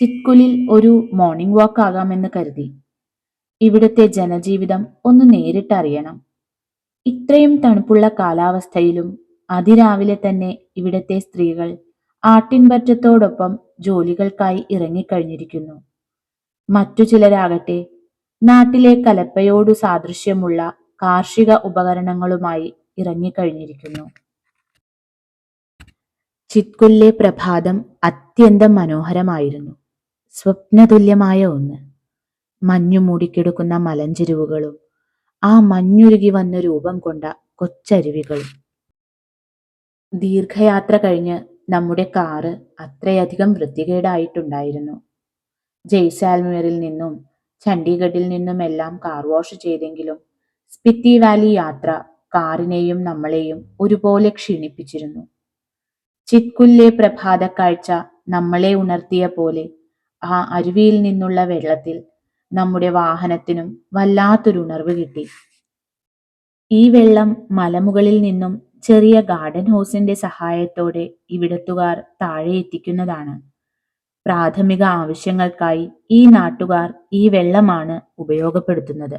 ചിത്കുലിൽ ഒരു morning walk ആകാമെന്ന് കരുതി. ഇവിടുത്തെ ജനജീവിതം ഒന്ന് നേരിട്ടറിയണം. ഇത്രയും തണുപ്പുള്ള കാലാവസ്ഥയിലും അതിരാവിലെ തന്നെ ഇവിടുത്തെ സ്ത്രീകൾ ആട്ടിൻപറ്റത്തോടൊപ്പം ജോലികൾക്കായി ഇറങ്ങിക്കഴിഞ്ഞിരിക്കുന്നു. മറ്റു ചിലരാകട്ടെ നാട്ടിലെ കലപ്പയോടു സാദൃശ്യമുള്ള കാർഷിക ഉപകരണങ്ങളുമായി ഇറങ്ങിക്കഴിഞ്ഞിരിക്കുന്നു. ചിത്കുല്ലെ പ്രഭാതം അത്യന്തം മനോഹരമായിരുന്നു. സ്വപ്നതുല്യമായ ഒന്ന്. മഞ്ഞു മൂടിക്കിടക്കുന്ന മലഞ്ചെരുവുകളും ആ മഞ്ഞുരുകി വന്ന രൂപം കൊണ്ട കൊച്ചരുവികളും. ദീർഘയാത്ര കഴിഞ്ഞ് നമ്മുടെ കാറ് അത്രയധികം വൃത്തികേടായിട്ടുണ്ടായിരുന്നു. ജയ്സാൽമീറിൽ നിന്നും ചണ്ഡീഗഡിൽ നിന്നുമെല്ലാം കാർ വാഷ് ചെയ്തെങ്കിലും സ്പിത്തി വാലി യാത്ര കാറിനെയും നമ്മളെയും ഒരുപോലെ ക്ഷീണിപ്പിച്ചിരുന്നു. ചിത്കുല്ലെ പ്രഭാത കാഴ്ച നമ്മളെ ഉണർത്തിയ പോലെ ആ അരുവിയിൽ നിന്നുള്ള വെള്ളത്തിൽ നമ്മുടെ വാഹനത്തിനും വല്ലാത്തൊരു ഉണർവ് കിട്ടി. ഈ വെള്ളം മലമുകളിൽ നിന്നും ചെറിയ ഗാർഡൻ ഹോസിന്റെ സഹായത്തോടെ ഇവിടത്തുകാർ താഴെ എത്തിക്കുന്നതാണ്. പ്രാഥമിക ആവശ്യങ്ങൾക്കായി ഈ നാട്ടുകാർ ഈ വെള്ളമാണ് ഉപയോഗപ്പെടുത്തുന്നത്.